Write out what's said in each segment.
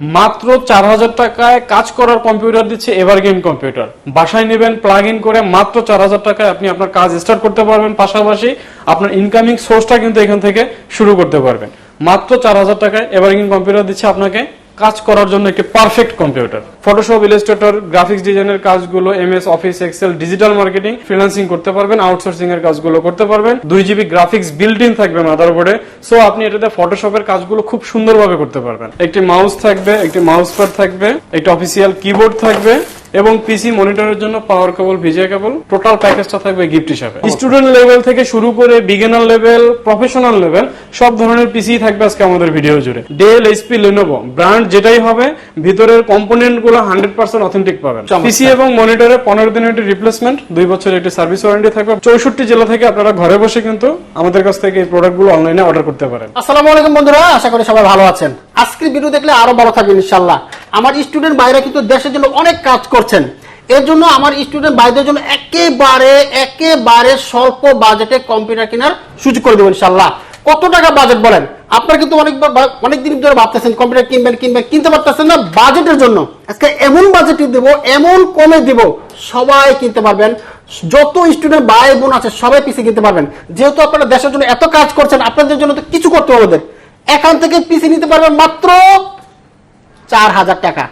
মাত্র চার হাজার টাকায় কাজ করার কম্পিউটার দিচ্ছে এভারগ্রিন কম্পিউটার বাসায় নেবেন প্লাগ ইন করে মাত্র চার হাজার টাকায় আপনি আপনার কাজ স্টার্ট করতে পারবেন। পাশাপাশি আপনার ইনকামিং সোর্সটা কিন্তু এখান থেকে শুরু করতে পারবেন। মাত্র চার হাজার টাকায় এভারগ্রিন কম্পিউটার দিচ্ছে আপনাকে কাজ করার জন্য একটি perfect computer Photoshop Illustrator graphics ডিজাইনের কাজগুলো M S Office Excel digital marketing freelancing করতে পারবেন আউটসোর্সিং এর কাজগুলো করতে পারবেন, দুই জিবি গ্রাফিক্স বিল্ট ইন থাকবে মাদারবোর্ডে সো আপনি এটাতে ফটোশপের কাজগুলো খুব সুন্দরভাবে করতে পারবেন। একটি মাউস থাকবে, একটি মাউস প্যাড থাকবে, একটি অফিসিয়াল কিবোর্ড থাকবে এবং পিসি মনিটরের জন্য পাওয়ার কেবল ভিজিএ কেবল টোটাল প্যাকেজটা থাকবে গিফট হিসাবে। স্টুডেন্ট লেভেল থেকে শুরু করে বিগিনার লেভেল প্রফেশনাল লেভেল সব ধরনের পিসি থাকবে আজকে আমাদের ভিডিও জুড়ে। ডেল এইচপি লেনোভো ব্র্যান্ড যেটাই হবে ভিতরের কম্পোনেন্টগুলো হান্ড্রেড পার্সেন্ট অথেন্টিক পাবেন। পিসি এবং মনিটরে পনেরো দিনের একটি রিপ্লেসমেন্ট দুই বছরের একটি সার্ভিস ওয়ারেন্টি থাকবে। চৌষট্টি জেলা থেকে আপনারা ঘরে বসে কিন্তু আমাদের কাছ থেকে এই প্রোডাক্টগুলো অনলাইনে অর্ডার করতে পারেন। আসসালামু আলাইকুম বন্ধুরা আশা করি সবাই ভালো আছেন। আজকের ভিডিও দেখলে আরও ভালো থাকবেন ইনশাল্লাহ আমার স্টুডেন্ট বাইরে কিন্তু দেশের জন্য অনেক কাজ করছেন। এর জন্য আমার স্টুডেন্ট বাইরের জন্য একেবারে একেবারে স্বল্প বাজেটে কম্পিউটার কেনার সুযোগ করে দেবেন ইনশাল্লাহ কত টাকা বাজেট বলেন? আপনারা কিন্তু অনেক অনেক দিন ধরে ভাবতেছেন কম্পিউটার কিনবেন কিনবেন, কিনতে পারতেছেন না বাজেটের জন্য। আজকে এমন বাজেট দেবো, এমন কমে দিব, সবাই কিনতে পারবেন। যত স্টুডেন্ট ভাই বোন আছে, সবাই পিসি কিনতে পারবেন। যেহেতু আপনারা দেশের জন্য এত কাজ করছেন, আপনাদের জন্য তো কিছু করতে হবে ওদের। এখান থেকে পিসি নিতে পারবেন মাত্র চার হাজার টাকা।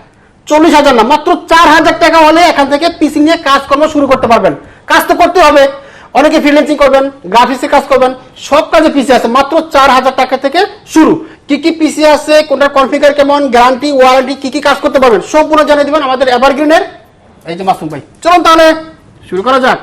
চল্লিশ হাজার না, মাত্র চার হাজার টাকা হলে এখান থেকে পিসি নিয়ে কাজকর্ম শুরু করতে পারবেন। কাজ তো করতে হবে। অনেকে ফ্রিল্যান্সিং করবেন গ্রাফিক্সে কাজ করবেন, সব কাজে পিসি আছে, মাত্র চার হাজার টাকা থেকে শুরু। কি কি পিসি আছে, কোনটার কনফিগার কেমন গ্যারান্টি ওয়ারেন্টি কি কি কাজ করতে পারবেন, সম্পূর্ণ জানিয়ে দেবেন আমাদের এভারগ্রিনের এই যে মাসুম ভাই, চলুন তাহলে। শুরু করা যাক।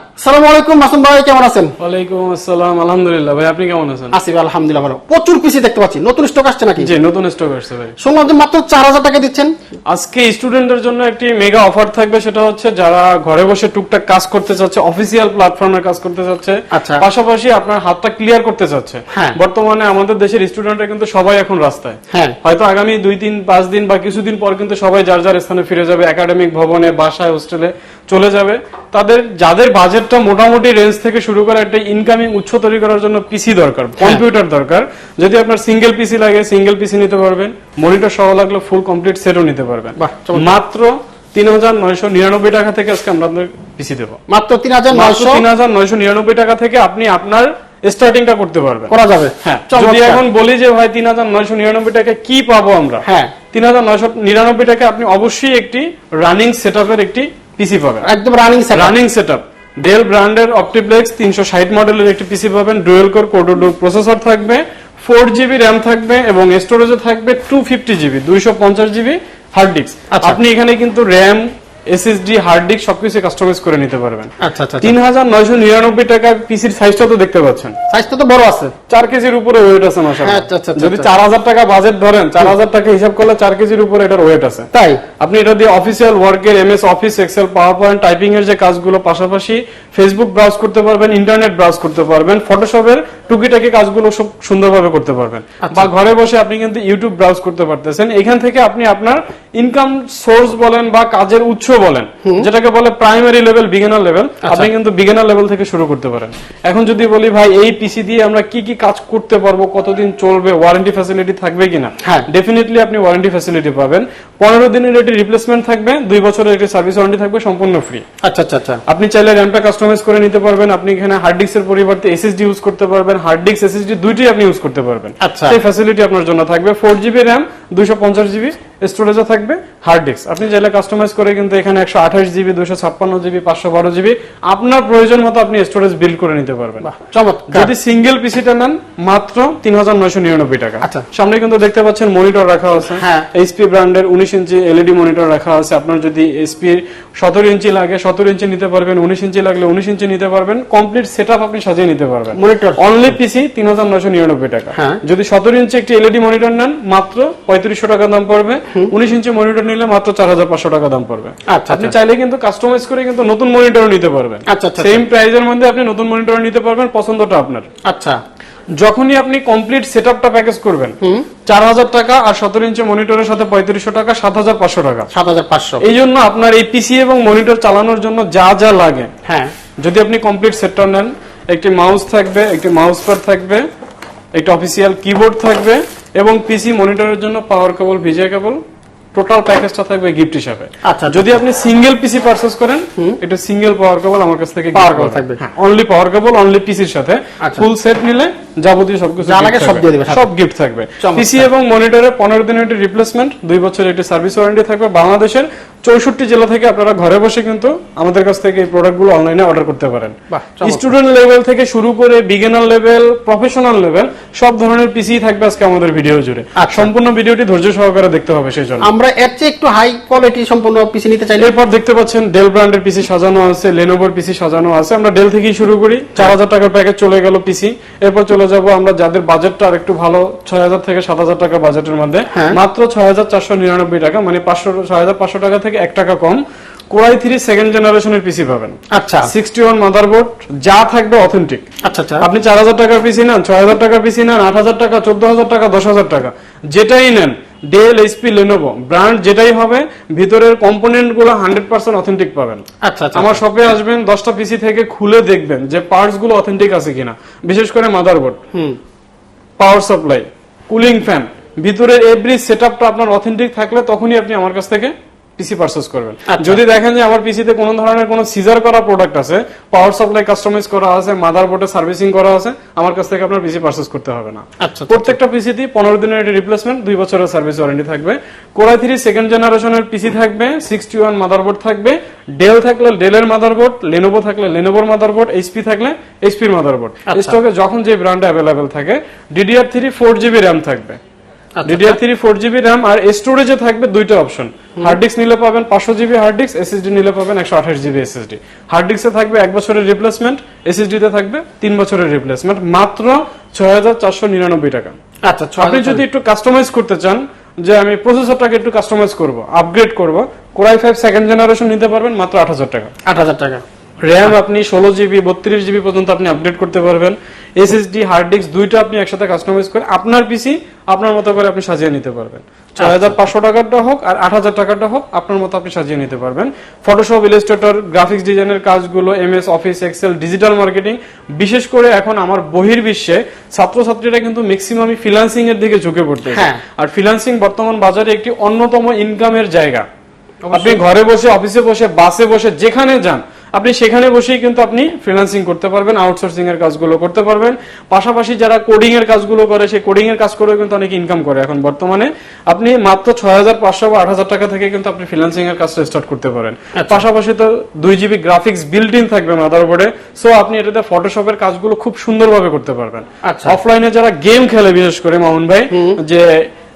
আলাইকুম মাসুম ভাই কেমন আছেন? ওয়ালাইকুম আসসালাম আলহামদুলিল্লাহ ভাই আপনি কেমন আছেন? আলহামদুলিল্লাহ ভালো। প্রচুর পিসি দেখতে পাচ্ছি। নতুন স্টক আসছে নাকি? জি নতুন স্টক আসছে ভাই। শুনলাম যে মাত্র চার হাজার টাকা দিচ্ছেন। আজকে স্টুডেন্টদের জন্য একটি মেগা অফার থাকবে সেটা হচ্ছে যারা ঘরে বসে টুকটাক কাজ করতে চাচ্ছে অফিসিয়াল প্ল্যাটফর্মে কাজ করতে চাচ্ছে আচ্ছা। পাশাপাশি আপনার হাতটা ক্লিয়ার করতে চাচ্ছে। হ্যাঁ। বর্তমানে আমাদের দেশের স্টুডেন্টরা কিন্তু সবাই এখন রাস্তায়। হ্যাঁ। হয়তো আগামী দুই তিন পাঁচ দিন বা কিছুদিন পর কিন্তু সবাই যার যার স্থানে ফিরে যাবে একাডেমিক ভবনে বাসায় হোস্টেলে চলে যাবে। তাদের যাদের বাজেটটা মোটামুটি রেঞ্জ থেকে শুরু করে একটা ইনকামিং উৎস তৈরি করার জন্য পিসি দরকার হ্যাঁ। কম্পিউটার দরকার। যদি আপনার সিঙ্গেল পিসি লাগে সিঙ্গেল পিসি নিতে পারবেন। মনিটর সহ লাগলে ফুল কমপ্লিট সেটও নিতে পারবেন। মাত্র তিন হাজার নয়শো নিরানব্বই টাকা থেকে আজকে আমরা আপনাদের পিসি দেবো। মাত্র তিন হাজার নয়শো? তিন হাজার নয়শো নিরানব্বই টাকা থেকে আপনি আপনার স্টার্টিংটা করতে পারবেন। করা যাবে। হ্যাঁ যদি এখন বলি যে ভাই তিন হাজার নয়শো নিরানব্বই টাকা কি পাবো আমরা? হ্যাঁ। তিন হাজার নয়শো নিরানব্বই টাকা আপনি অবশ্যই একটি রানিং সেট একটি পিসি পাবেন। একদম running set running set up Dell ব্র্যান্ডের অপটিপ্লেক্স তিনশো ষাট মডেলের একটি পিসি পাবেন। ডুয়েল কোর কোডো ডুক প্রসেসর থাকবে ফোর জিবি র্যাম থাকবে এবং স্টোরেজও থাকবে টু ফিফটি জিবি দুইশো পঞ্চাশ জিবি হার্ড ডিস্ক আচ্ছা। আপনি এখানে কিন্তু র্যাম এসএসডি হার্ড ডিস্ক সবকিছু কাস্টমাইজ করে নিতে পারবেন। আচ্ছা আচ্ছা তিন হাজার নয়শো নিরানব্বই টাকার পিসির সাইজটা তো দেখতে পাচ্ছেন। সাইজটা তো বড় আছে। চার কেজির উপরে ওয়েট আছে মাসা হ্যাঁ, আচ্ছা, আচ্ছা, যদি আচ্ছা। চার হাজার টাকা বাজেট ধরেন চার হাজার টাকা হিসাব করলে চার কেজির উপরে এটার ওয়েট আছে। তাই? আপনি এটা দিয়ে অফিসিয়াল ওয়ার্কের এমএস অফিস এক্সেল পাওয়ার পয়েন্ট টাইপিং এর যে কাজগুলো পাশাপাশি ফেসবুক ব্রাউজ করতে পারবেন ইন্টারনেট ব্রাউজ করতে পারবেন ফটোশপের টুকিটাকি কাজগুলো সব সুন্দরভাবে করতে পারবেন। আচ্ছা। বা ঘরে বসে আপনি কিন্তু ইউটিউব ব্রাউজ করতে পারতেছেন। এখান থেকে আপনি আপনার ইনকাম সোর্স বলেন বা কাজের উৎস বলেন যেটাকে বলে প্রাইমারি লেভেল বিগিনার লেভেল। আপনি কিন্তু বিগিনার লেভেল থেকে শুরু করতে পারেন। এখন যদি বলি ভাই এই পিসি দিয়ে আমরা কি কি কাজ করতে পারব কতদিন চলবে ওয়ারেন্টি ফ্যাসিলিটি থাকবে কিনা? হ্যাঁ। ডেফিনেটলি আপনি ওয়ারেন্টি ফ্যাসিলিটি পাবেন। পনেরো দিনের একটি রিপ্লেসমেন্ট থাকবে দুই বছরের একটি সার্ভিস ওয়ারেন্টি থাকবে সম্পূর্ণ ফ্রি আচ্ছা আচ্ছা আচ্ছা। আপনি চাইলে র্যামটা কাস্টমাইজ করে নিতে পারবেন আপনি এখানে হার্ড ডিস্কের পরিবর্তে এসএসডি ইউজ করতে পারবেন হার্ড ডিস্ক এসএসডি দুইটাই আপনি ইউজ করতে পারবেন। আচ্ছা। সেই ফ্যাসিলিটি আপনার জন্য থাকবে। ফোর জিবি র্যাম দুইশো পঞ্চাশ জিবি স্টোরেজও থাকবে? হার্ড ডিস্ক আপনি চাইলে কাস্টমাইজ করে কিন্তু এখানে একশো আঠাশ জিবি দুশো ছাপ্পান্ন জিবি পাঁচশো বারো জিবি আপনার প্রয়োজন মতো আপনি স্টোরেজ বিল্ড করে নিতে পারবেন। চমৎকার। যদি সিঙ্গেল পিসিটা নেন মাত্র তিন হাজার নয়শো নিরানব্বই টাকা। আচ্ছা। সামনে কিন্তু দেখতে পাচ্ছেন মনিটর রাখা আছে। হ্যাঁ। এইচপি ব্র্যান্ডের উনিশ ইঞ্চি এলইডি মনিটর রাখা আছে। আপনার যদি এসপি সতেরো ইঞ্চি লাগে সতেরো ইঞ্চি নিতে পারবেন উনিশ ইঞ্চি লাগলে উনিশ ইঞ্চি নিতে পারবেন। কমপ্লিট সেট আপনি সাজিয়ে নিতে পারবেন। Monitor। অনলি পিসি তিন হাজার নয়শো নিরানব্বই টাকা। হ্যাঁ। যদি সতেরো ইঞ্চি একটি এলইডি মনিটর নেন মাত্র পঁয়ত্রিশশো টাকা দাম পড়বে। উনিশ ইঞ্চি মনিটর নিলে মাত্র চার হাজার পাঁচশো টাকা দাম পড়বে। আচ্ছা, আপনি আচ্ছা। চাইলে কিন্তু কাস্টমাইজ করে কিন্তু নতুন মনিটর নিতে পারবেন। আচ্ছা, আচ্ছা, সেম প্রাইজের মধ্যে আপনি নতুন মনিটর নিতে পারবেন পছন্দটা আপনার। আচ্ছা। যখনই আপনি কমপ্লিট সেট আপটা প্যাকেজ করবেন চার হাজার টাকা আর সতেরো ইঞ্চি মনিটরের সাথে পঁয়ত্রিশশো টাকা সাত হাজার পাঁচশো টাকা। সাত হাজার পাঁচশো। এই জন্য আপনার এই পিসি এবং মনিটর চালানোর জন্য যা যা লাগে। হ্যাঁ। যদি আপনি কমপ্লিট সেটটা নেন একটি মাউস থাকবে একটি মাউস প্যাড থাকবে একটি অফিসিয়াল কিবোর্ড থাকবে এবং পিসি মনিটরের জন্য পাওয়ার কেবল ভিজে কেবল টোটাল প্যাকেজটা থাকবে গিফট হিসাবে। আচ্ছা, যদি আপনি সিঙ্গেল পিসি পারচেজ করেন এটা সিঙ্গেল পাওয়ার কেবল আমার কাছ থেকে পাওয়ার কেবল থাকবে। অনলি পাওয়ার কেবল অনলি পিসির সাথে। আচ্ছা। ফুল সেট নিলে যাবতীয় সবকিছু যা লাগে সব দিয়ে দিবে সব গিফট থাকবে। পিসি এবং মনিটরে পনেরো দিনের একটি রিপ্লেসমেন্ট দুই বছরের একটি সার্ভিস ওয়ারেন্টি থাকবে বাংলাদেশের চৌষট্টি জেলা থেকে আপনারা ঘরে বসে কিন্তু আমাদের কাছ থেকে এই প্রোডাক্টগুলো অনলাইনে অর্ডার করতে পারেন। স্টুডেন্ট লেভেল থেকে শুরু করে বিগিনার লেভেল প্রফেশনাল লেভেল সব ধরনের পিসি থাকবে আজকে আমাদের ভিডিও জুড়ে। আচ্ছা। সম্পূর্ণ ভিডিওটি ধৈর্য সহকারে দেখতে হবে সেই জন্য। আমরা এর চেয়ে একটু হাই কোয়ালিটি সম্পূর্ণ পিসি নিতে চাইলে এরপর দেখতে পাচ্ছেন ডেল ব্র্যান্ডের পিসি সাজানো আছে লেনোভোর পিসি সাজানো আছে। আমরা ডেল থেকেই শুরু করি। চার হাজার টাকার প্যাকেজ চলে গেল পিসি এরপর চলে যাব আমরা যাদের বাজেটটা আর একটু ভালো ছয় হাজার থেকে সাত হাজার টাকা বাজেটের মধ্যে। হ্যাঁ। মাত্র ছয় হাজার চারশো নিরানব্বই টাকা মানে পাঁচশো ছয় হাজার পাঁচশো টাকা থেকে এক টাকা কম কোরাই থ্রি সেকেন্ড জেনারেশনের পিসি পাবেন। আচ্ছা। সিক্সটি ওয়ান মাদারবোর্ড যা থাকবে অথেন্টিক আচ্ছা আচ্ছা। আপনি চার হাজার টাকার পিসি নেন ছয় হাজার টাকার পিসি নেন আট হাজার টাকা চোদ্দ হাজার টাকা দশ হাজার টাকা। যেটাই নেন ডেল এইচপি লেনোভো ব্র্যান্ড যেটাই হবে ভিতরের কম্পোনেন্টগুলো হান্ড্রেড পার্সেন্ট অথেন্টিক পাবেন। আচ্ছা আচ্ছা। আমার শপে আসবেন দশটা পিসি থেকে খুলে দেখবেন যে পার্টসগুলো অথেন্টিক আছে কিনা। বিশেষ করে মাদারবোর্ড হুম। পাওয়ার সাপ্লাই কুলিং ফ্যান ভিতরের এভরি সেটআপটা আপনার অথেন্টিক থাকলে তখনই আপনি আমার কাছ থেকে পিসি পারচেজ করবেন। আচ্ছা। যদি দেখেন যে আমার পিসিতে কোনো ধরনের কোনো সিজার করা প্রোডাক্ট আছে পাওয়ার সাপ্লাই কাস্টমাইজ করা আছে মাদারবোর্ডে সার্ভিসিং করা আছে আমার কাছ থেকে আপনার পিসি পারচেজ করতে হবে না। আচ্ছা প্রত্যেকটা পিসিতে পনেরো দিনের রিপ্লেসমেন্ট দুই বছরের সার্ভিস ওয়ারেন্টি থাকবে। কোরাই থ্রি সেকেন্ড জেনারেশনের পিসি থাকবে সিক্সটি ওয়ান মাদারবোর্ড থাকবে ডেল থাকলে ডেলের মাদারবোর্ড লেনোভো থাকলে লেনোভোর মাদারবোর্ড এইচপি থাকলে এইচপির মাদারবোর্ড আচ্ছা। স্টকে যখন যে ব্র্যান্ড অ্যাভেলেবেল থাকে DDR three four GB RAM থাকবে। আচ্ছা। DDR three four GB RAM আর স্টোরেজে থাকবে দুইটা অপশন হার্ড ডিস্ক নিলে পাবেন পাঁচশো জিবি হার্ড ডিস্ক এসএসডি নিলে পাবেন একশো আঠাশ জিবি এসএসডি হার্ড ডিস্কে থাকবে এক বছরের রিপ্লেসমেন্ট এসএসডি তে থাকবে তিন বছরের রিপ্লেসমেন্ট মাত্র ছয় হাজার চারশো নিরানব্বই টাকা। আচ্ছা আপনি যদি একটু কাস্টমাইজ করতে চান যে আমি প্রসেসরটাকে একটু কাস্টমাইজ করব আপগ্রেড করব কোরাই ফাইভ সেকেন্ড জেনারেশন নিতে পারবেন মাত্র আট হাজার টাকা। আট হাজার টাকা। র্যাম আপনি ষোলো জিবি বত্রিশ জিবি পর্যন্ত আপনি আপডেট করতে পারবেন। এসএসডি হার্ড ডিস্ক দুইটা আপনি একসাথে কাস্টমাইজ করে আপনার পিসি আপনার মতো করে আপনি সাজিয়ে নিতে পারবেন। ছয় হাজার পাঁচশো টাকারটা হোক আর আট হাজার টাকারটা হোক আপনার মতো আপনি সাজিয়ে নিতে পারবেন। ফটোশপ ইলাস্ট্রেটর গ্রাফিক্স ডিজাইনের কাজগুলো MS Office Excel digital marketing বিশেষ করে এখন আমার বহির্বিশ্বে ছাত্রছাত্রীরা কিন্তু ম্যাক্সিমামই ফ্রিল্যান্সিং এর দিকে ঝুঁকে পড়তেছে। হ্যাঁ। আর ফ্রিল্যান্সিং বর্তমান বাজারে একটি অন্যতম ইনকামের জায়গা। আপনি ঘরে বসে অফিসে বসে বাসে বসে যেখানে যান আপনি সেখানে বসেই কিন্তু আপনি ফ্রিল্যান্সিং করতে পারবেন আউটসোর্সিং এর কাজগুলো করতে পারবেন। পাশাপাশি যারা কোডিং এর কাজগুলো করে সেই কোডিং এর কাজ করেও কিন্তু অনেক ইনকাম করে। এখন বর্তমানে আপনি মাত্র ছয় হাজার পাঁচশো বা আট হাজার টাকা থেকে কিন্তু আপনি ফ্রিল্যান্সিং এর কাজটা স্টার্ট করতে পারেন। আচ্ছা। পাশাপাশি তো দুই জিবি গ্রাফিক্স বিল্ট ইন থাকবে মাদারবোর্ডে সো আপনি এটাতে ফটোশপের কাজগুলো খুব সুন্দরভাবে করতে পারবেন। আচ্ছা। অফলাইনে যারা গেম খেলে বিশেষ করে মামুন ভাই যে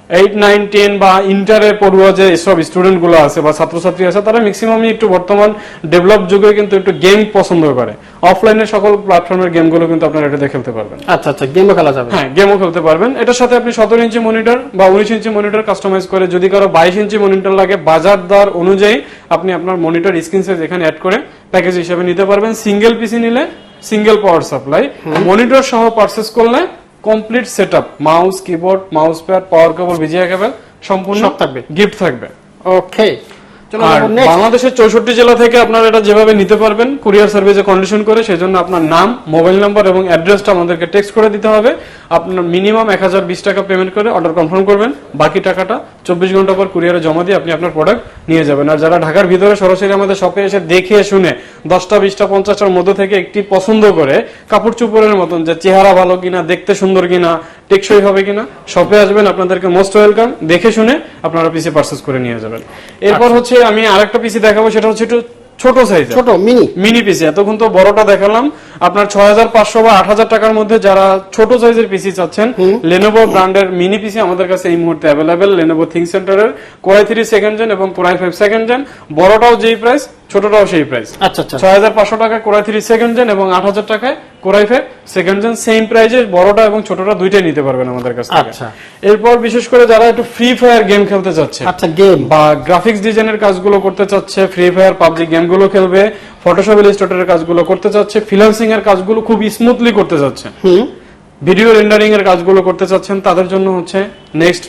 এইট নাইন টেন বা ইন্টারে পড়ুয়া যে সব স্টুডেন্টগুলো আছে বা ছাত্রছাত্রী আছে তারা ম্যাক্সিমামই একটু বর্তমান ডেভেলপ যুগে কিন্তু একটু গেম পছন্দ করে। অফলাইনে সকল প্ল্যাটফর্মের গেমগুলো কিন্তু আপনারা এটাতে খেলতে পারবেন। আচ্ছা আচ্ছা গেমও খেলা যাবে। হ্যাঁ গেমও খেলতে পারবেন। এটার সাথে আপনি সতেরো ইঞ্চি মনিটর বা উনিশ ইঞ্চি মনিটর কাস্টমাইজ করে যদি কারও বাইশ ইঞ্চি মনিটর লাগে বাজার দর অনুযায়ী আপনি আপনার মনিটর স্ক্রিন সাইজ এখানে অ্যাড করে প্যাকেজ হিসেবে নিতে পারবেন। সিঙ্গেল পিসি নিলে সিঙ্গেল পাওয়ার সাপ্লাই মনিটর সহ পারচেস করলে complete setup mouse keyboard mouse pad power cable VGA cable সম্পূর্ণ থাকবে। গিফট থাকবে ওকে বাংলাদেশের চৌষট্টি জেলা থেকে আপনারা এটা যেভাবে নিতে পারবেন কুরিয়ার সার্ভিসে কন্ডিশন করে সেজন্য আপনার নাম মোবাইল নাম্বার এবং অ্যাড্রেসটা আমাদেরকে টেক্সট করে দিতে হবে। আপনার মিনিমাম এক হাজার বিশ টাকা পেমেন্ট করে অর্ডার কনফার্ম করবেন। বাকি টাকাটা চব্বিশ ঘণ্টা পর কুরিয়ারে জমা দিয়ে আপনি আপনার প্রোডাক্ট নিয়ে যাবেন। আর যারা ঢাকার ভিতরে সরাসরি আমাদের শপে এসে দেখে শুনে দশটা বিশটা পঞ্চাশটার মধ্যে থেকে একটি পছন্দ করে কাপড় চুপড়ের মতন যে চেহারা ভালো কিনা দেখতে সুন্দর কিনা টেকসই হবে কিনা শপে আসবেন আপনাদেরকে মোস্ট ওয়েলকাম দেখে শুনে আপনারা পিসি পার্সেস করে নিয়ে যাবেন। এরপর হচ্ছে আমি আরেকটা পিসি দেখাবো সেটা হচ্ছে একটু ছোট সাইজ ছোট মিনি মিনি পিসি এতক্ষণ তো বড়টা দেখালাম। আপনার ছয় হাজার পাঁচশো বা আট হাজার টাকার মধ্যে যারা ছোট সাইজের পিসি চাচ্ছেন লেনোভো ব্র্যান্ডের মিনি পিসি আমাদের কাছে এই মুহূর্তে অ্যাভেলেবেল লেনোভো থিং সেন্টারের Core i three second gen এবং Core i five second gen বড়টাও যেই প্রাইস ছোটটাও সেই প্রাইস আচ্ছা আচ্ছা। ছয় হাজার পাঁচশো টাকায় কোরাই থ্রি সেকেন্ড জেন এবং আট হাজার টাকায় Core i five second gen same প্রাইজে বড়টা এবং ছোটটা দুইটাই নিতে পারবেন আমাদের কাছ থেকে। আচ্ছা। এরপর বিশেষ করে যারা একটু ফ্রি ফায়ার গেম খেলতে চাচ্ছে আচ্ছা গেম বা গ্রাফিক্স ডিজাইনের কাজগুলো করতে চাচ্ছে ফ্রি ফায়ার পাবজি গেমগুলো খেলবে ফটোশপ ইলাস্ট্রেটরের কাজগুলো করতে চাচ্ছে ফ্রিল্যান্সিং এর কাজগুলো খুব স্মুথলি করতে চাচ্ছে। ভিডিও রেন্ডারিং এর কাজগুলো করতে চাচ্ছেন তাদের জন্য হচ্ছে নেক্সট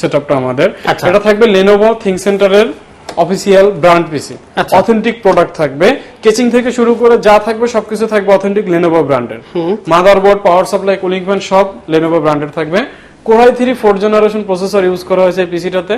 সেটআপটা আমাদের। আচ্ছা। এটা থাকবে লেনোভো থিং সেন্টারের official brand PC. Authentic product থাকবে। কেচিং থেকে শুরু করে যা থাকবে সবকিছু থাকবে অথেন্টিক লেনোভো ব্র্যান্ডের motherboard power supply cooling fan সব লেনোভো ব্র্যান্ডের থাকবে। Core i three four generation processor use করা হয়েছে পিসিটাতে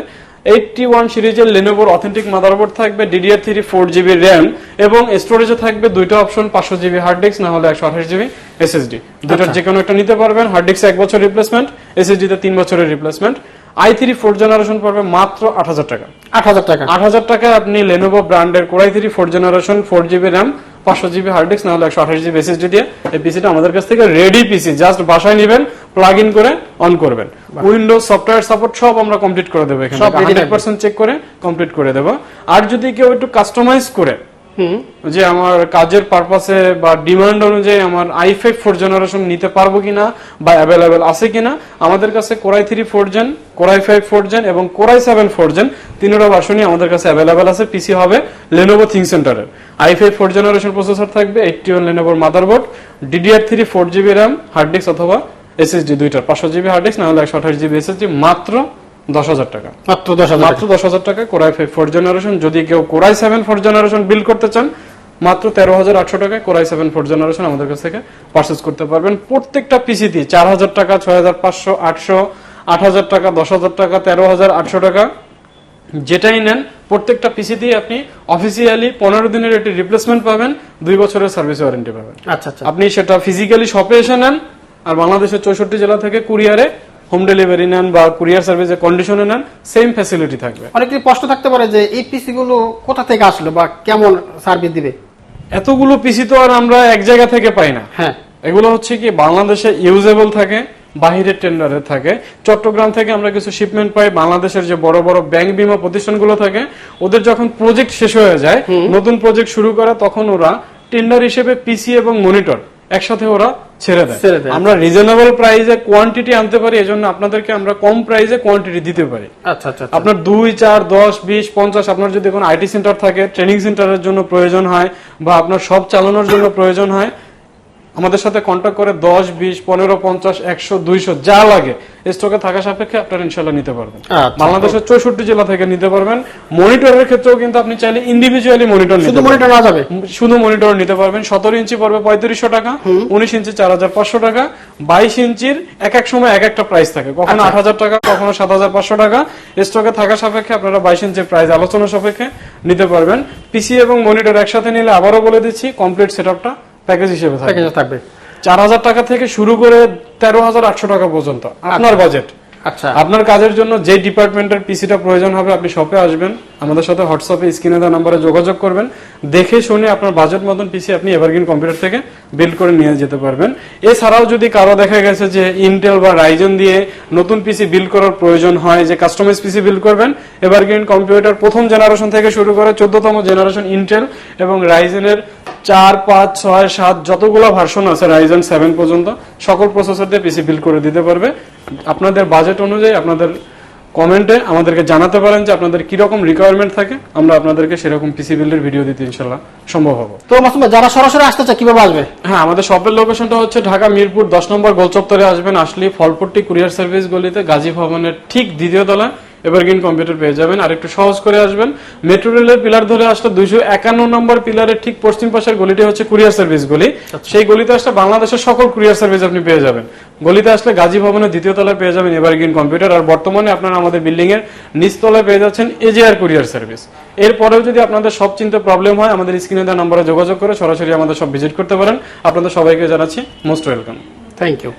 এইটটি ওয়ান সিরিজের লেনোভোর অথেন্টিক মাদারবোর্ড থাকবে DDR three four GB RAM এবং স্টোরেজে থাকবে দুইটা অপশন পাঁচশো জিবি হার্ড ডিস্ক না হলে একশো আঠাশ জিবি এসএসডি দুটার আচ্ছা। যে কোনো একটা নিতে পারবেন হার্ড ডিস্ক এক বছর রিপ্লেসমেন্ট এসএসডি তে তিন বছরের replacement i three four generation পড়বে মাত্র আট হাজার টাকা। আট হাজার টাকা। আট হাজার টাকায় আপনি লেনোভো ব্র্যান্ডের Core i three four generation four GB RAM পাঁচশো জিবি হার্ড ডিস্ক না হলে একশো আঠাশ জিবি এসএসডি দিয়ে এই পিসিটা আমাদের কাছ থেকে রেডি পিসি জাস্ট বাসায় নেবেন প্লাগ ইন করে অন করবেন। উইন্ডোজ সফটওয়্যার সাপোর্ট সব আমরা কমপ্লিট করে দেবো এখানে হান্ড্রেড পার্সেন্ট চেক করে কমপ্লিট করে দেবো। আর যদি কেউ একটু কাস্টমাইজ করে যে আমার কাজের পারপাসে বা ডিমান্ড অনুযায়ী আমার আই ফাইভ ফোর জেনারেশন নিতে পারব কিনা বা অ্যাভেলেবেল আছে কিনা, আমাদের কাছে Core i three four gen Core i five four gen এবং Core i seven four gen তিনটা ভার্সনই আমাদের কাছে অ্যাভেলেবেল আছে পিসি হবে লেনোভো থিং সেন্টারের i five four generation processor থাকবে eighty one লেনোভোর motherboard DDR three four GB RAM hard disk অথবা এসএসডি দুইটার, পাঁচশো জিবি হার্ড ডিস্ক না হলে একশো আঠাশ জিবি এসএসডি মাত্র দশ হাজার টাকা। মাত্র দশ মাত্র দশ হাজার টাকা কোরাই ফাইভ ফোর জেনারেশন যদি কেউ Core i seven four generation build করতে চান মাত্র তেরো হাজার আটশো টাকায় কোরাই সেভেন ফোর জেনারেশন আমাদের কাছ থেকে পারচেস করতে পারবেন। প্রত্যেকটা পিসি দিয়ে চার হাজার টাকা ছয় হাজার পাঁচশো আটশো আট হাজার টাকা দশ হাজার টাকা তেরো হাজার আটশো টাকা যেটাই নেন প্রত্যেকটা পিসি দিয়ে আপনি অফিসিয়ালি পনেরো দিনের একটি রিপ্লেসমেন্ট পাবেন দুই বছরের সার্ভিস ওয়ারেন্টি পাবেন। আচ্ছা আচ্ছা। আপনি সেটা ফিজিক্যালি শপে এসে নেন আর বাংলাদেশের চৌষট্টি জেলা থেকে কুরিয়ারে হোম ডেলিভারি নেন বা কুরিয়ার সার্ভিসের কন্ডিশনে নেন সেম ফ্যাসিলিটি থাকবে। অনেকটি প্রশ্ন থাকতে পারে যে এই পিসি গুলো কোথা থেকে আসলো বা কেমন সার্ভিস দিবে? এতগুলো পিসি তো আর আমরা এক জায়গা থেকে পাই না। হ্যাঁ। এগুলো হচ্ছে কি বাংলাদেশে ইউজেবল থাকে বাহিরের টেন্ডারে থাকে। চট্টগ্রাম থেকে আমরা কিছু শিপমেন্ট পাই বাংলাদেশের যে বড় বড় ব্যাংক বিমা প্রতিষ্ঠানগুলো থাকে ওদের যখন প্রজেক্ট শেষ হয়ে যায় নতুন প্রজেক্ট শুরু করে তখন ওরা টেন্ডার হিসেবে পিসি এবং মনিটর একসাথে ওরা ছেড়ে দেয়। আমরা রিজনেবল প্রাইসে কোয়ান্টিটি আনতে পারি এজন্য আপনাদেরকে আমরা কম প্রাইসে কোয়ান্টিটি দিতে পারি। আচ্ছা আচ্ছা আচ্ছা। আপনার দুই চার দশ বিশ পঞ্চাশ আপনার যদি কোনো আইটি সেন্টার থাকে ট্রেনিং সেন্টারের জন্য প্রয়োজন হয় বা আপনার সব চালানোর জন্য প্রয়োজন হয় আমাদের সাথে কন্ট্যাক্ট করে দশ বিশ পনেরো পঞ্চাশ একশো দুইশো যা লাগে। স্টকে থাকা সাপেক্ষে আপনারা ইনশাল্লাহ নিতে পারবেন। আচ্ছা। বাংলাদেশের চৌষট্টি জেলা থেকে নিতে পারবেন। মনিটরের ক্ষেত্রেও কিন্তু আপনি চাইলে ইন্ডিভিজুয়ালি মনিটর নিতে শুধু মনিটর না যাবে? শুধু মনিটর নিতে পারবেন। সতেরো ইঞ্চি পড়বে পঁয়ত্রিশশো টাকা উনিশ ইঞ্চি চার হাজার পাঁচশো টাকা বাইশ ইঞ্চির এক এক সময় এক একটা প্রাইস থাকে। কখনো আচ্ছা। আট হাজার টাকা কখনো সাত হাজার পাঁচশো টাকা। স্টকে থাকা সাপেক্ষে আপনারা বাইশ ইঞ্চির প্রাইস আলোচনা সাপেক্ষে নিতে পারবেন। পিসি এবং মনিটর একসাথে নিলে আবারও বলে দিচ্ছি কমপ্লিট সেটআপটা প্যাকেজ হিসেবে থাকবে। প্যাকেজে থাকবে। চার হাজার টাকা থেকে শুরু করে তেরো হাজার আটশো টাকা পর্যন্ত। আপনার বাজেট আচ্ছা। আপনার কাজের জন্য যে ডিপার্টমেন্টের পিসিটা প্রয়োজন হবে আপনি শপে আসবেন। আমাদের সাথে হোয়াটসঅ্যাপে স্ক্রিনে দেওয়া নাম্বারে যোগাযোগ করবেন। দেখে শুনে আপনার বাজেট মতন পিসি আপনি এভারগ্রিন কম্পিউটার থেকে বিল্ড করে নিয়ে যেতে পারবেন। এছাড়াও যদি কারও দেখা গেছে যে ইন্টেল বা রাইজন দিয়ে নতুন পিসি বিল্ড করার প্রয়োজন হয় যে কাস্টমাইজ পিসি বিল্ড করবেন এভারগ্রিন কম্পিউটার প্রথম জেনারেশন থেকে শুরু করে চোদ্দতম জেনারেশন ইন্টেল এবং রাইজেনের চার পাঁচ ছয় সাত যতগুলো ভার্সন আছে রাইজেন সেভেন পর্যন্ত সকল প্রসেসর দিয়ে পিসি বিল্ড করে দিতে পারবে। আপনাদের বাজেট অনুযায়ী আপনাদের কমেন্টে আমাদেরকে জানাতে পারেন যে আপনাদের কীরকম রিকোয়ারমেন্ট থাকে। আমরা আপনাদেরকে সেরকম পিসি বিল্ডের ভিডিও দিতে ইনশাল্লাহ সম্ভব হবে। তো মাসুম যারা সরাসরি আসতে চায় কীভাবে আসবে? হ্যাঁ আমাদের শপের লোকেশনটা হচ্ছে ঢাকা মিরপুর দশ নম্বর গোলচত্বরে আসবেন। আসলে ফলপট্টি কুরিয়ার সার্ভিস গলিতে গাজী ভবনের ঠিক দ্বিতীয় তলায়। এভারগ্রিন কম্পিউটার পেয়ে যাবেন। আর একটু সহজ করে আসবেন। মেট্রো রেলের পিলার ধরে আসলে দুইশো একান্ন নম্বর পিলারের ঠিক পশ্চিম পাশের গলিটি হচ্ছে কুরিয়ার সার্ভিস গলি। সেই গলিতে আসলে বাংলাদেশের সকল কুরিয়ার সার্ভিস আপনি পেয়ে যাবেন। গলিতে আসলে গাজী ভবনের দ্বিতীয় তলায় পেয়ে যাবেন এভারগ্রিন কম্পিউটার। আর বর্তমানে আপনারা আমাদের বিল্ডিং এর নিচতলায় পেয়ে যাচ্ছেন এজিআর কুরিয়ার সার্ভিস। এরপরেও যদি আপনাদের সব চিন্তা প্রবলেম হয় আমাদের স্ক্রিনে দেওয়া নম্বরে যোগাযোগ করে সরাসরি আমাদের সব ভিজিট করতে পারেন। আপনাদের সবাইকে জানাচ্ছি মোস্ট ওয়েলকাম। Thank you